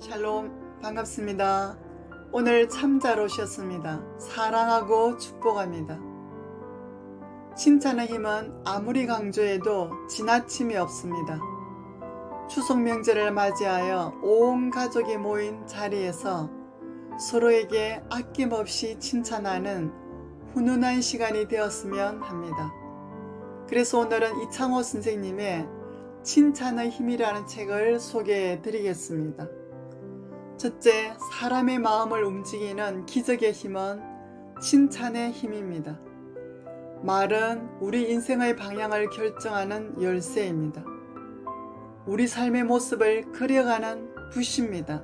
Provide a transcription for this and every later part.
샬롬 반갑습니다. 오늘 참잘 오셨습니다. 사랑하고 축복합니다. 칭찬의 힘은 아무리 강조해도 지나침이 없습니다. 추석 명절을 맞이하여 온 가족이 모인 자리에서 서로에게 아낌없이 칭찬하는 훈훈한 시간이 되었으면 합니다. 그래서 오늘은 이창호 선생님의 칭찬의 힘이라는 책을 소개해 드리겠습니다. 첫째, 사람의 마음을 움직이는 기적의 힘은 칭찬의 힘입니다. 말은 우리 인생의 방향을 결정하는 열쇠입니다. 우리 삶의 모습을 그려가는 붓입니다.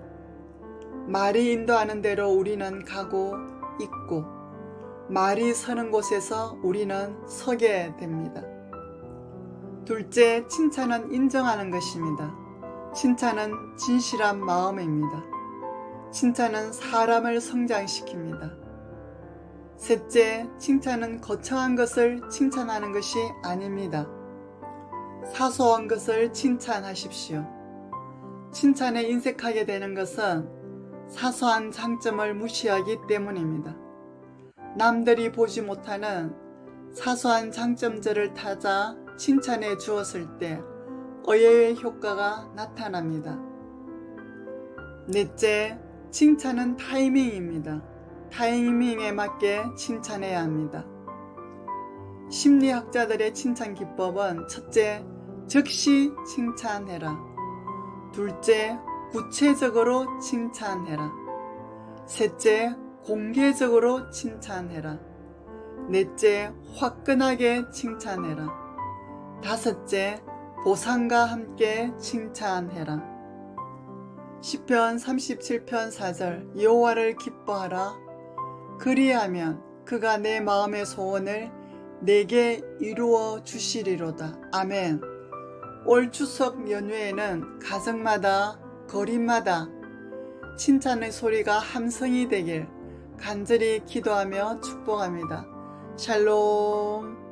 말이 인도하는 대로 우리는 가고 있고, 말이 서는 곳에서 우리는 서게 됩니다. 둘째, 칭찬은 인정하는 것입니다. 칭찬은 진실한 마음입니다. 칭찬은 사람을 성장시킵니다. 셋째, 칭찬은 거창한 것을 칭찬하는 것이 아닙니다. 사소한 것을 칭찬하십시오. 칭찬에 인색하게 되는 것은 사소한 장점을 무시하기 때문입니다. 남들이 보지 못하는 사소한 장점들을 타자 칭찬해 주었을 때 어예의 효과가 나타납니다. 넷째, 칭찬은 타이밍입니다. 타이밍에 맞게 칭찬해야 합니다. 심리학자들의 칭찬 기법은 첫째, 즉시 칭찬해라. 둘째, 구체적으로 칭찬해라. 셋째, 공개적으로 칭찬해라. 넷째, 화끈하게 칭찬해라. 다섯째, 보상과 함께 칭찬해라. 시편 37편 4절 여호와를 기뻐하라 그리하면 그가 내 마음의 소원을 내게 이루어 주시리로다. 아멘. 올 추석 연휴에는 가정마다 거리마다 칭찬의 소리가 함성이 되길 간절히 기도하며 축복합니다. 샬롬.